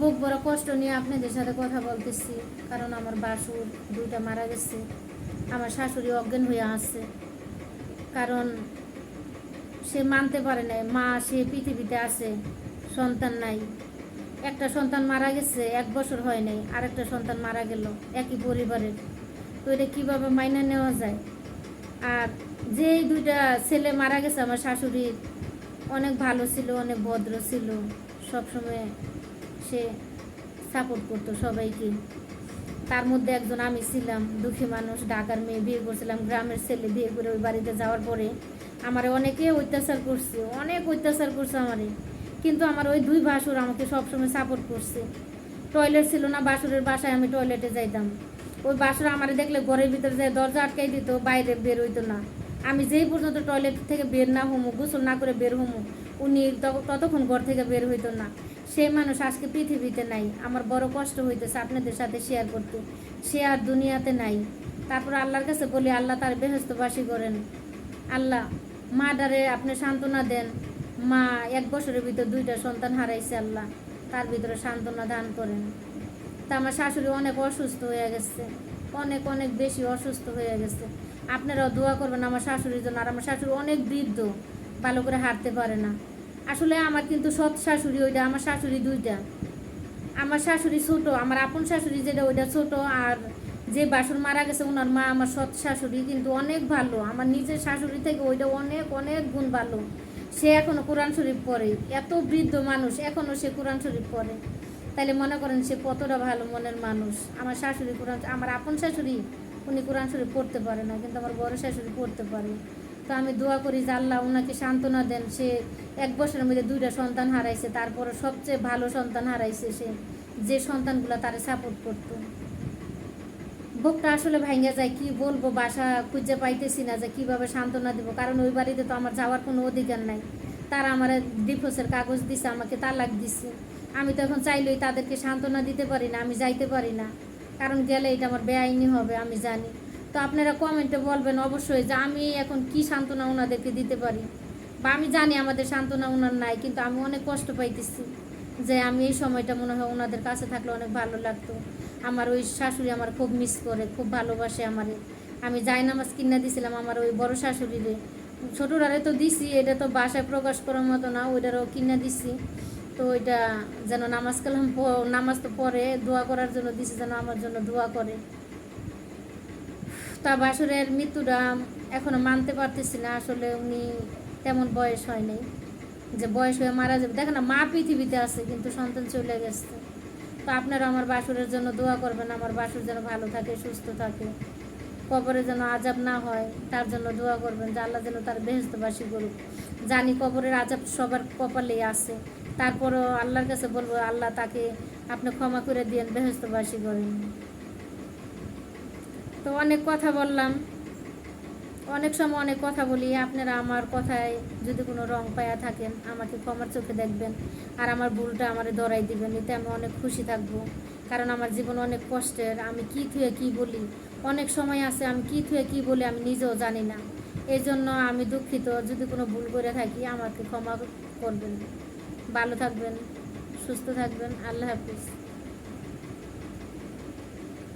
বুক বড় কষ্ট নিয়ে আপনাদের সাথে কথা বলতেছি, কারণ আমার বাসুর দুইটা মারা গেছে, আমার শাশুড়ি অজ্ঞান হয়ে আছে, কারণ সে মানতে পারে নাই, মা সে পৃথিবীতে আছে, সন্তান নাই। একটা সন্তান মারা গেছে, এক বছর হয় নাই, আরেকটা সন্তান মারা গেল, একই পরিবারের। তো এটা কীভাবে মাইনা নেওয়া যায়? আর যেই দুইটা ছেলে মারা গেছে, আমার শাশুড়ির, অনেক ভালো ছিল, অনেক ভদ্র ছিল, সবসময় সে সাপোর্ট করতো সবাইকে। তার মধ্যে একজন আমি ছিলাম, দুঃখী মানুষ, ঢাকার মেয়ে বিয়ে করছিলাম, গ্রামের ছেলে বিয়ে করে ওই বাড়িতে যাওয়ার পরে আমারে অনেকে অত্যাচার করছে, অনেক অত্যাচার করছে আমারে। কিন্তু আমার ওই দুই ভাসুর আমাকে সবসময় সাপোর্ট করছে। টয়লেট ছিল না বাসুরের বাসায় আমি টয়লেটে যাইতাম। ওই বাসুর আমারে দেখলে ঘরের ভিতরে যায়, দরজা আটকাই দিত, বাইরে বের হইতো না। আমি যেই পর্যন্ত টয়লেট থেকে বের না হমু, গোসল না করে বের হমু, উনি ততক্ষণ ঘর থেকে বের হইতো না। সেই মানুষ আজকে পৃথিবীতে নাই। আমার বড় কষ্ট হইতেছে আপনাদের সাথে শেয়ার করতে। সে আর দুনিয়াতে নাই। তারপর আল্লাহর কাছে বলি, আল্লাহ তার বেহস্তবাসী করেন। আল্লাহ, মা ডারে আপনি সান্ত্বনা দেন। মা এক বছরের ভিতর দুইটা সন্তান হারাইছে আল্লাহ। তার ভিতরে সান্ত্বনা দান করেন। তা আমার শাশুড়ি অনেক অসুস্থ হয়ে গেছে। অনেক অনেক বেশি অসুস্থ হয়ে গেছে। আপনারাও দোয়া করবেন আমার শাশুড়ির জন্য। আর আমার শাশুড়ি অনেক বৃদ্ধ। ভালো করে হাঁটতে পারে না। আসলে আমার কিন্তু সৎ শাশুড়ি ওইটা, আমার শাশুড়ি দুইটা। আমার শাশুড়ি ছোট, আমার আপন শাশুড়ি যেটা, ওইটা ছোট। আর যে বাসুর মারা গেছে, ওনার মা আমার সৎ শাশুড়ি, কিন্তু অনেক ভালো। আমার নিজের শাশুড়ি থেকে ওইটা অনেক অনেক গুণ ভালো। সে এখনও কোরআন শরীফ পড়ে। এত বৃদ্ধ মানুষ, এখনও সে কোরআন শরীফ পড়ে। তাহলে মনে করেন সে কতটা ভালো মনের মানুষ। আমার শাশুড়ি কোরআন, আমার আপন শাশুড়ি, উনি কোরআন শরীফ পড়তে পারে না, কিন্তু আমার বড় শাশুড়ি পড়তে পারে। তো আমি দোয়া করি যে আল্লাহ ওনাকে সান্ত্বনা দেন। সে এক বছরের মধ্যে দুইটা সন্তান হারাইছে তারপরে সবচেয়ে ভালো সন্তান হারাইছে সে। যে সন্তানগুলো তারা সাপোর্ট করতো। বুকটা আসলে ভাঙ্গা যায়, কি বলব, বাসা খুঁজে পাইতেছি না যে কীভাবে সান্ত্বনা দিব। কারণ ওই বাড়িতে তো আমার যাওয়ার কোনো অধিকার নাই। তারা আমার ডিভোর্সের কাগজ দিছে, আমাকে তালাক দিছে। আমি তো এখন চাইলেই তাদেরকে সান্ত্বনা দিতে পারি না, আমি যাইতে পারি না। কারণ গেলে এটা আমার বেআইনি হবে, আমি জানি। তো আপনারা কমেন্টে বলবেন অবশ্যই যে আমি এখন কি সান্ত্বনা ওনাদেরকে দিতে পারি? বা আমি জানি আমাদের সান্ত্বনা ওনার নাই, কিন্তু আমি অনেক কষ্ট পাইতেছি যে আমি এই সময়টা মনে হয় ওনাদের কাছে থাকলে অনেক ভালো লাগতো। আমার ওই শাশুড়ি আমার খুব মিস করে, খুব ভালোবাসে আমারে। আমি যাই নামাজ কিনা দিছিলাম আমার ওই বড় শাশুড়িরে। ছোটোরারে তো দিছি, এটা তো বাসায় প্রকাশ করার মতো না, ওইটারও কিনা দিছি। তো ওইটা যেন নামাজ কালাম নামাজ তো পড়ে দোয়া করার জন্য দিছি, যেন আমার জন্য দোয়া করে। তা বাসুরের মৃত্যুটা এখনও মানতে পারতেছি না, আসলে উনি তেমন বয়স হয়নি যে বয়স হয়ে মারা যাবে। দেখেন না, মা পৃথিবীতে আছে, কিন্তু সন্তান চলে গেছে। তো আপনারা আমার বাসুরের জন্য দোয়া করবেন, আমার বাসুর যেন ভালো থাকে, সুস্থ থাকে। কবরে যেন আজাব না হয়, তার জন্য দোয়া করবেন যে আল্লাহ যেন তার বেহস্তবাসী করুক। জানি কবরের আজাব সবার কপালেই আছে। তারপরও আল্লাহর কাছে বলব, আল্লাহ তাকে আপনি ক্ষমা করে দিয়েন বেহস্তবাসী করেন। তো অনেক কথা বললাম। অনেক সময় অনেক কথা বলি, আপনারা আমার কথায় যদি কোনো রং পায়া থাকেন, আমাকে ক্ষমার চোখে দেখবেন আর আমার ভুলটা আমারে ধরাই দিবেন, এতে আমি অনেক খুশি থাকব। কারণ আমার জীবন অনেক কষ্টের, আমি কী থুয়ে কী বলি, অনেক সময় আছে আমি কী থুয়ে কী বলি আমি নিজেও জানি না। এই জন্য আমি দুঃখিত, যদি কোনো ভুল করে থাকি, আমাকে ক্ষমা করবেন। ভালো থাকবেন, সুস্থ থাকবেন, আল্লাহ হাফিজ।